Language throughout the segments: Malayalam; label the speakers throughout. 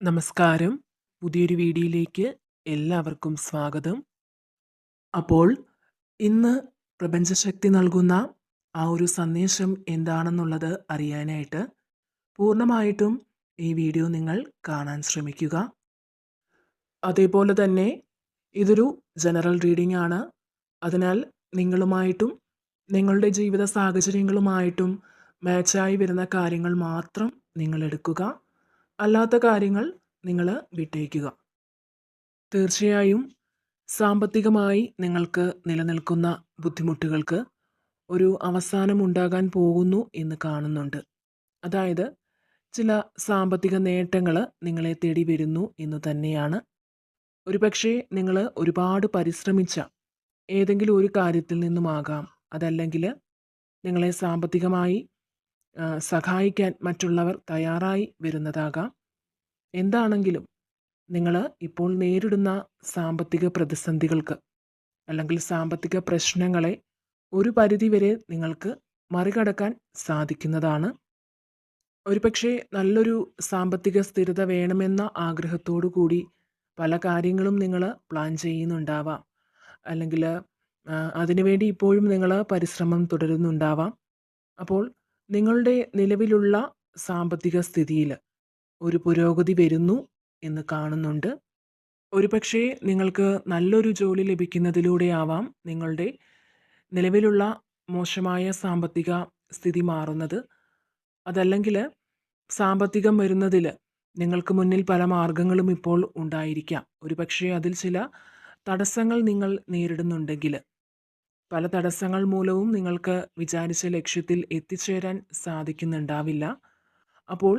Speaker 1: നമസ്കാരം. പുതിയൊരു വീഡിയോയിലേക്ക് എല്ലാവർക്കും സ്വാഗതം. അപ്പോൾ ഇന്ന് പ്രപഞ്ചശക്തി നൽകുന്ന ആ ഒരു സന്ദേശം എന്താണെന്നുള്ളത് അറിയാനായിട്ട് പൂർണമായിട്ടും ഈ വീഡിയോ നിങ്ങൾ കാണാൻ ശ്രമിക്കുക. അതേപോലെ തന്നെ ഇതൊരു ജനറൽ റീഡിംഗ് ആണ്. അതിനാൽ നിങ്ങളുമായിട്ടും നിങ്ങളുടെ ജീവിത സാഹചര്യങ്ങളുമായിട്ടും മാച്ചായി വരുന്ന കാര്യങ്ങൾ മാത്രം നിങ്ങൾ എടുക്കുക. അല്ലാത്ത കാര്യങ്ങൾ നിങ്ങൾ വിട്ടേക്കുക. തീർച്ചയായും സാമ്പത്തികമായി നിങ്ങൾക്ക് നിലനിൽക്കുന്ന ബുദ്ധിമുട്ടുകൾക്ക് ഒരു അവസാനം ഉണ്ടാകാൻ പോകുന്നു എന്ന് കാണുന്നുണ്ട്. അതായത് ചില സാമ്പത്തിക നേട്ടങ്ങൾ നിങ്ങളെ തേടി വരുന്നു എന്ന് തന്നെയാണ്. ഒരുപക്ഷെ നിങ്ങൾ ഒരുപാട് പരിശ്രമിച്ച ഏതെങ്കിലും ഒരു കാര്യത്തിൽ നിന്നുമാകാം. അതല്ലെങ്കിൽ നിങ്ങളെ സാമ്പത്തികമായി സഹായിക്കാൻ മറ്റുള്ളവർ തയ്യാറായി വരുന്നതാകാം. എന്താണെങ്കിലും നിങ്ങൾ ഇപ്പോൾ നേരിടുന്ന സാമ്പത്തിക പ്രതിസന്ധികൾക്ക് അല്ലെങ്കിൽ സാമ്പത്തിക പ്രശ്നങ്ങളെ ഒരു പരിധിവരെ നിങ്ങൾക്ക് മറികടക്കാൻ സാധിക്കുന്നതാണ്. ഒരുപക്ഷെ നല്ലൊരു സാമ്പത്തിക സ്ഥിരത വേണമെന്ന ആഗ്രഹത്തോടു കൂടി പല കാര്യങ്ങളും നിങ്ങൾ പ്ലാൻ ചെയ്യുന്നുണ്ടാവാം. അല്ലെങ്കിൽ അതിനുവേണ്ടി ഇപ്പോഴും നിങ്ങൾ പരിശ്രമം തുടരുന്നുണ്ടാവാം. അപ്പോൾ നിങ്ങളുടെ നിലവിലുള്ള സാമ്പത്തിക സ്ഥിതിയിൽ ഒരു പുരോഗതി വരുന്നു എന്ന് കാണുന്നുണ്ട്. ഒരുപക്ഷേ നിങ്ങൾക്ക് നല്ലൊരു ജോലി ലഭിക്കുന്നതിലൂടെയാവാം നിങ്ങളുടെ നിലവിലുള്ള മോശമായ സാമ്പത്തിക സ്ഥിതി മാറുന്നത്. അതല്ലെങ്കിൽ സാമ്പത്തികം വരുന്നതിൽ നിങ്ങൾക്ക് മുന്നിൽ പല മാർഗങ്ങളും ഇപ്പോൾ ഉണ്ടായിരിക്കാം. ഒരുപക്ഷെ അതിൽ ചില തടസ്സങ്ങൾ നിങ്ങൾ നേരിടുന്നുണ്ടെങ്കിൽ പല തടസ്സങ്ങൾ മൂലവും നിങ്ങൾക്ക് വിചാരിച്ച ലക്ഷ്യത്തിൽ എത്തിച്ചേരാൻ സാധിക്കുന്നുണ്ടാവില്ല. അപ്പോൾ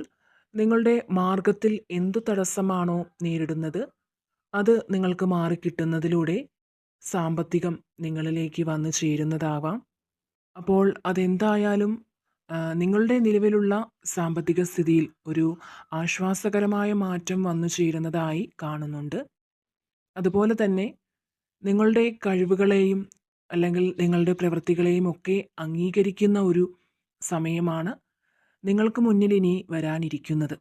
Speaker 1: നിങ്ങളുടെ മാർഗത്തിൽ എന്തു തടസ്സമാണോ നേരിടുന്നത് അത് നിങ്ങൾക്ക് മാറിക്കിട്ടുന്നതിലൂടെ സാമ്പത്തികം നിങ്ങളിലേക്ക് വന്നു ചേരുന്നതാവാം. അപ്പോൾ അതെന്തായാലും നിങ്ങളുടെ നിലവിലുള്ള സാമ്പത്തിക സ്ഥിതിയിൽ ഒരു ആശ്വാസകരമായ മാറ്റം വന്നു ചേരുന്നതായി കാണുന്നുണ്ട്. അതുപോലെ തന്നെ നിങ്ങളുടെ കഴിവുകളെയും അല്ലെങ്കിൽ നിങ്ങളുടെ പ്രവൃത്തികളെയും ഒക്കെ അംഗീകരിക്കുന്ന ഒരു സമയമാണ് നിങ്ങൾക്ക് മുന്നിൽ ഇനി വരാനിരിക്കുന്നത്.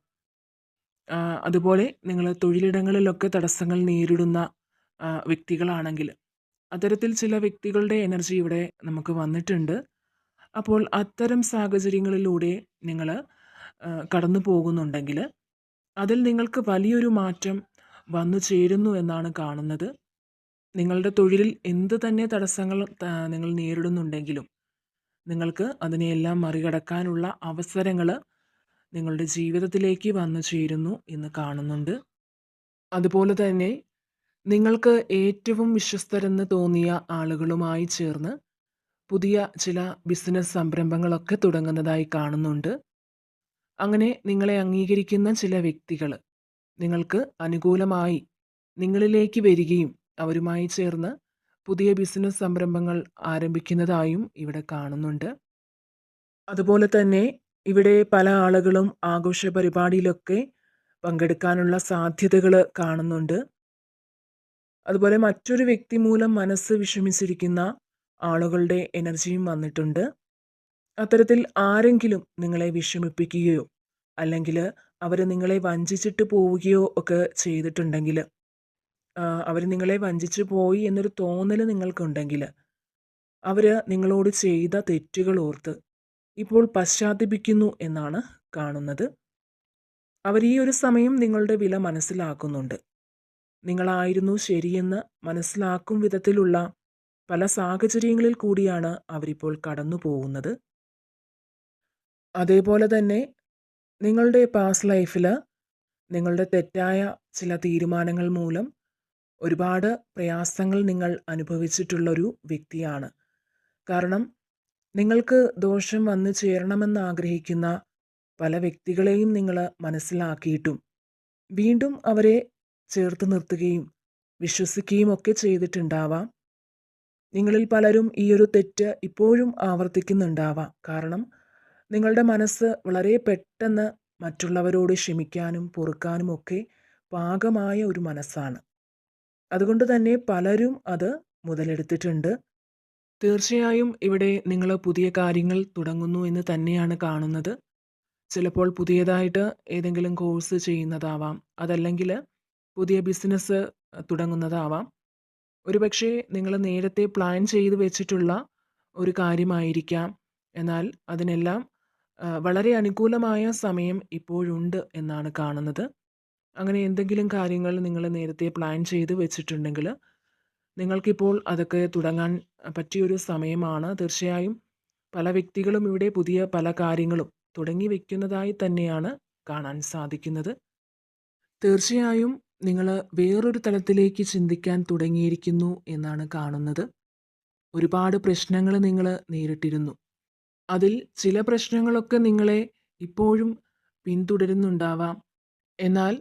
Speaker 1: അതുപോലെ നിങ്ങൾ തൊഴിലിടങ്ങളിലൊക്കെ തടസ്സങ്ങൾ നേരിടുന്ന വ്യക്തികളാണെങ്കിൽ അത്തരത്തിൽ ചില വ്യക്തികളുടെ എനർജി ഇവിടെ നമുക്ക് വന്നിട്ടുണ്ട്. അപ്പോൾ അത്തരം സാഹചര്യങ്ങളിലൂടെ നിങ്ങൾ കടന്നു പോകുന്നുണ്ടെങ്കിൽ അതിൽ നിങ്ങൾക്ക് വലിയൊരു മാറ്റം വന്നു ചേരുന്നു എന്നാണ് കാണുന്നത്. നിങ്ങളുടെ തൊഴിലിൽ എന്ത് തന്നെ തടസ്സങ്ങൾ നിങ്ങൾ നേരിടുന്നുണ്ടെങ്കിലും നിങ്ങൾക്ക് അതിനെയെല്ലാം മറികടക്കാനുള്ള അവസരങ്ങൾ നിങ്ങളുടെ ജീവിതത്തിലേക്ക് വന്നു ചേരുന്നു എന്ന് കാണുന്നുണ്ട്. അതുപോലെ തന്നെ നിങ്ങൾക്ക് ഏറ്റവും വിശ്വസ്തരെന്ന് തോന്നിയ ആളുകളുമായി ചേർന്ന് പുതിയ ചില ബിസിനസ് സംരംഭങ്ങളൊക്കെ തുടങ്ങുന്നതായി കാണുന്നുണ്ട്. അങ്ങനെ നിങ്ങളെ അംഗീകരിക്കുന്ന ചില വ്യക്തികൾ നിങ്ങൾക്ക് അനുകൂലമായി നിങ്ങളിലേക്ക് വരികയും അവരുമായി ചേർന്ന് പുതിയ ബിസിനസ് സംരംഭങ്ങൾ ആരംഭിക്കുന്നതായും ഇവിടെ കാണുന്നുണ്ട്. അതുപോലെ തന്നെ ഇവിടെ പല ആളുകളും ആഘോഷ പരിപാടിയിലൊക്കെ പങ്കെടുക്കാനുള്ള സാധ്യതകൾ കാണുന്നുണ്ട്. അതുപോലെ മറ്റൊരു വ്യക്തി മൂലം മനസ്സ് വിഷമിച്ചിരിക്കുന്ന ആളുകളുടെ എനർജിയും വന്നിട്ടുണ്ട്. അത്തരത്തിൽ ആരെങ്കിലും നിങ്ങളെ വിഷമിപ്പിക്കുകയോ അല്ലെങ്കിൽ അവർ നിങ്ങളെ വഞ്ചിച്ചിട്ട് പോവുകയോ ഒക്കെ ചെയ്തിട്ടുണ്ടെങ്കിൽ അവർ നിങ്ങളെ വഞ്ചിച്ചു പോയി എന്നൊരു തോന്നൽ നിങ്ങൾക്കുണ്ടെങ്കിൽ അവർ നിങ്ങളോട് ചെയ്ത തെറ്റുകൾ ഓർത്ത് ഇപ്പോൾ പശ്ചാത്തപിക്കുന്നു എന്നാണ് കാണുന്നത്. അവർ ഈ ഒരു സമയം നിങ്ങളുടെ വില മനസ്സിലാക്കുന്നുണ്ട്. നിങ്ങളായിരുന്നു ശരിയെന്ന് മനസ്സിലാക്കും വിധത്തിലുള്ള പല സാഹചര്യങ്ങളിൽ കൂടിയാണ് അവരിപ്പോൾ കടന്നു പോകുന്നത്. അതേപോലെ തന്നെ നിങ്ങളുടെ പാസ്റ്റ് ലൈഫിൽ നിങ്ങളുടെ തെറ്റായ ചില തീരുമാനങ്ങൾ മൂലം ഒരുപാട് പ്രയാസങ്ങൾ നിങ്ങൾ അനുഭവിച്ചിട്ടുള്ളൊരു വ്യക്തിയാണ്. കാരണം നിങ്ങൾക്ക് ദോഷം വന്നു ചേരണമെന്ന് ആഗ്രഹിക്കുന്ന പല വ്യക്തികളെയും നിങ്ങൾ മനസ്സിലാക്കിയിട്ടും വീണ്ടും അവരെ ചേർത്ത് നിർത്തുകയും വിശ്വസിക്കുകയും ഒക്കെ ചെയ്തിട്ടുണ്ടാവാം. നിങ്ങളിൽ പലരും ഈ ഒരു തെറ്റ് ഇപ്പോഴും ആവർത്തിക്കുന്നുണ്ടാവാം. കാരണം നിങ്ങളുടെ മനസ്സ് വളരെ പെട്ടെന്ന് മറ്റുള്ളവരോട് ക്ഷമിക്കാനും പൊറുക്കാനും ഒക്കെ പാകമായ ഒരു മനസ്സാണ്. അതുകൊണ്ട് തന്നെ പലരും അത് മുതലെടുത്തിട്ടുണ്ട്. തീർച്ചയായും ഇവിടെ നിങ്ങൾ പുതിയ കാര്യങ്ങൾ തുടങ്ങുന്നു എന്ന് തന്നെയാണ് കാണുന്നത്. ചിലപ്പോൾ പുതിയതായിട്ട് ഏതെങ്കിലും കോഴ്സ് ചെയ്യുന്നതാവാം അതല്ലെങ്കിൽ പുതിയ ബിസിനസ് തുടങ്ങുന്നതാവാം. ഒരുപക്ഷെ നിങ്ങൾ നേരത്തെ പ്ലാൻ ചെയ്ത് വെച്ചിട്ടുള്ള ഒരു കാര്യമായിരിക്കാം. എന്നാൽ അതിനെല്ലാം വളരെ അനുകൂലമായ സമയം ഇപ്പോഴുണ്ട് എന്നാണ് കാണുന്നത്. അങ്ങനെ എന്തെങ്കിലും കാര്യങ്ങൾ നിങ്ങൾ നേരത്തെ പ്ലാൻ ചെയ്ത് വെച്ചിട്ടുണ്ടെങ്കിൽ നിങ്ങൾക്കിപ്പോൾ അതൊക്കെ തുടങ്ങാൻ പറ്റിയൊരു സമയമാണ്. തീർച്ചയായും പല വ്യക്തികളും ഇവിടെ പുതിയ പല കാര്യങ്ങളും തുടങ്ങി വയ്ക്കുന്നതായി തന്നെയാണ് കാണാൻ സാധിക്കുന്നത്. തീർച്ചയായും നിങ്ങൾ വേറൊരു തലത്തിലേക്ക് ചിന്തിക്കാൻ തുടങ്ങിയിരിക്കുന്നു എന്നാണ് കാണുന്നത്. ഒരുപാട് പ്രശ്നങ്ങൾ നിങ്ങൾ നേരിട്ടിരുന്നു. അതിൽ ചില പ്രശ്നങ്ങളൊക്കെ നിങ്ങളെ ഇപ്പോഴും പിന്തുടരുന്നുണ്ടാവാം. എന്നാൽ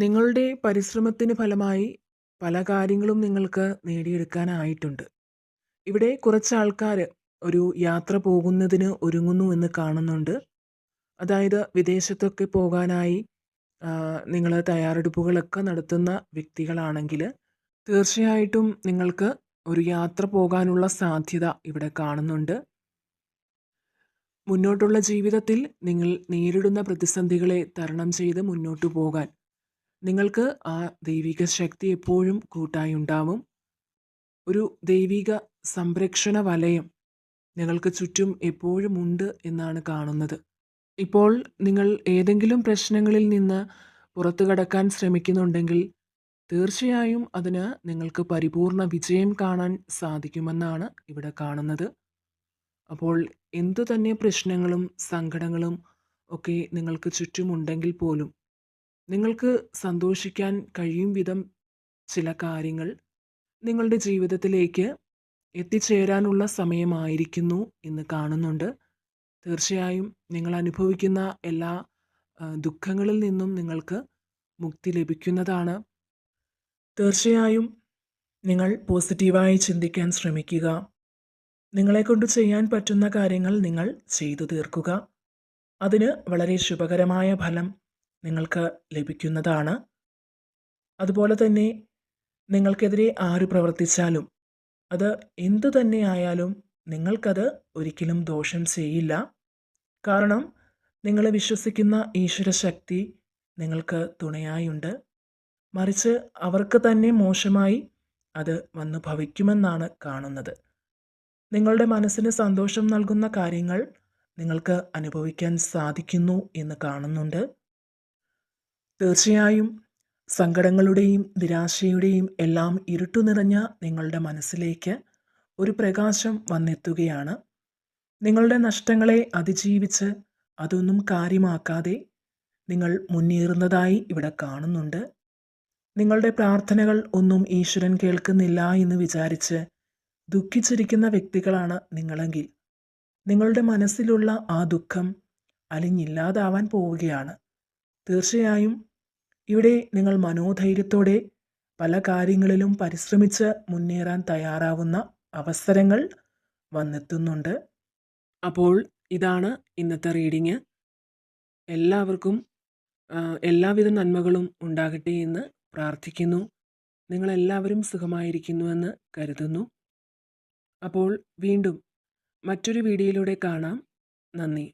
Speaker 1: നിങ്ങളുടെ പരിശ്രമത്തിന് ഫലമായി പല കാര്യങ്ങളും നിങ്ങൾക്ക് നേടിയെടുക്കാനായിട്ടുണ്ട്. ഇവിടെ കുറച്ച് ആൾക്കാർ ഒരു യാത്ര പോകുന്നതിന് ഒരുങ്ങുന്നു എന്ന് കാണുന്നുണ്ട്. അതായത് വിദേശത്തൊക്കെ പോകാനായി നിങ്ങൾ തയ്യാറെടുപ്പുകളൊക്കെ നടത്തുന്ന വ്യക്തികളാണെങ്കിൽ തീർച്ചയായിട്ടും നിങ്ങൾക്ക് ഒരു യാത്ര പോകാനുള്ള സാധ്യത ഇവിടെ കാണുന്നുണ്ട്. മുന്നോട്ടുള്ള ജീവിതത്തിൽ നിങ്ങൾ നേരിടുന്ന പ്രതിസന്ധികളെ തരണം ചെയ്ത് മുന്നോട്ടു പോകാൻ നിങ്ങൾക്ക് ആ ദൈവിക ശക്തി എപ്പോഴും കൂട്ടായി ഉണ്ടാവും. ഒരു ദൈവിക സംരക്ഷണ വലയം നിങ്ങൾക്ക് ചുറ്റും എപ്പോഴും ഉണ്ട് എന്നാണ് കാണുന്നത്. ഇപ്പോൾ നിങ്ങൾ ഏതെങ്കിലും പ്രശ്നങ്ങളിൽ നിന്ന് പുറത്തു കടക്കാൻ ശ്രമിക്കുന്നുണ്ടെങ്കിൽ തീർച്ചയായും അതിന് നിങ്ങൾക്ക് പരിപൂർണ വിജയം കാണാൻ സാധിക്കുമെന്നാണ് ഇവിടെ കാണുന്നത്. അപ്പോൾ എന്തു തന്നെ പ്രശ്നങ്ങളും സങ്കടങ്ങളും ഒക്കെ നിങ്ങൾക്ക് ചുറ്റുമുണ്ടെങ്കിൽ പോലും നിങ്ങൾക്ക് സന്തോഷിക്കാൻ കഴിയും വിധം ചില കാര്യങ്ങൾ നിങ്ങളുടെ ജീവിതത്തിലേക്ക് എത്തിച്ചേരാനുള്ള സമയമായിരിക്കുന്നു എന്ന് കാണുന്നുണ്ട്. തീർച്ചയായും നിങ്ങൾ അനുഭവിക്കുന്ന എല്ലാ ദുഃഖങ്ങളിൽ നിന്നും നിങ്ങൾക്ക് മുക്തി ലഭിക്കുന്നതാണ്. തീർച്ചയായും നിങ്ങൾ പോസിറ്റീവായി ചിന്തിക്കാൻ ശ്രമിക്കുക. നിങ്ങളെക്കൊണ്ട് ചെയ്യാൻ പറ്റുന്ന കാര്യങ്ങൾ നിങ്ങൾ ചെയ്തു തീർക്കുക. അതിന് വളരെ ശുഭകരമായ ഫലം നിങ്ങൾക്ക് ലഭിക്കുന്നതാണ്. അതുപോലെ തന്നെ നിങ്ങൾക്കെതിരെ ആര് പ്രവർത്തിച്ചാലും അത് എന്തു തന്നെ ആയാലും നിങ്ങൾക്കത് ഒരിക്കലും ദോഷം ചെയ്യില്ല. കാരണം നിങ്ങൾ വിശ്വസിക്കുന്ന ഈശ്വര ശക്തി നിങ്ങൾക്ക് തുണയായുണ്ട്. മറിച്ച് അവർക്ക് തന്നെ മോശമായി അത് വന്നു ഭവിക്കുമെന്നാണ് കാണുന്നത്. നിങ്ങളുടെ മനസ്സിന് സന്തോഷം നൽകുന്ന കാര്യങ്ങൾ നിങ്ങൾക്ക് അനുഭവിക്കാൻ സാധിക്കുന്നു എന്ന് കാണുന്നുണ്ട്. തീർച്ചയായും സങ്കടങ്ങളുടെയും നിരാശയുടെയും എല്ലാം ഇരുട്ടു നിറഞ്ഞ നിങ്ങളുടെ മനസ്സിലേക്ക് ഒരു പ്രകാശം വന്നെത്തുകയാണ്. നിങ്ങളുടെ നഷ്ടങ്ങളെ അതിജീവിച്ച് അതൊന്നും കാര്യമാക്കാതെ നിങ്ങൾ മുന്നേറുന്നതായി ഇവിടെ കാണുന്നുണ്ട്. നിങ്ങളുടെ പ്രാർത്ഥനകൾ ഒന്നും ഈശ്വരൻ കേൾക്കുന്നില്ല എന്ന് വിചാരിച്ച് ദുഃഖിച്ചിരിക്കുന്ന വ്യക്തികളാണ് നിങ്ങളെങ്കിൽ നിങ്ങളുടെ മനസ്സിലുള്ള ആ ദുഃഖം അലിഞ്ഞില്ലാതാവാൻ പോവുകയാണ്. തീർച്ചയായും ഇവിടെ നിങ്ങൾ മനോധൈര്യത്തോടെ പല കാര്യങ്ങളിലും പരിശ്രമിച്ച് മുന്നേറാൻ തയ്യാറാവുന്ന അവസരങ്ങൾ വന്നെത്തുന്നുണ്ട്. അപ്പോൾ ഇതാണ് ഇന്നത്തെ റീഡിങ്. എല്ലാവർക്കും എല്ലാവിധ നന്മകളും ഉണ്ടാകട്ടെ എന്ന് പ്രാർത്ഥിക്കുന്നു. നിങ്ങളെല്ലാവരും സുഖമായിരിക്കുന്നുവെന്ന് കരുതുന്നു. അപ്പോൾ വീണ്ടും മറ്റൊരു വീഡിയോയിലൂടെ കാണാം. നന്ദി.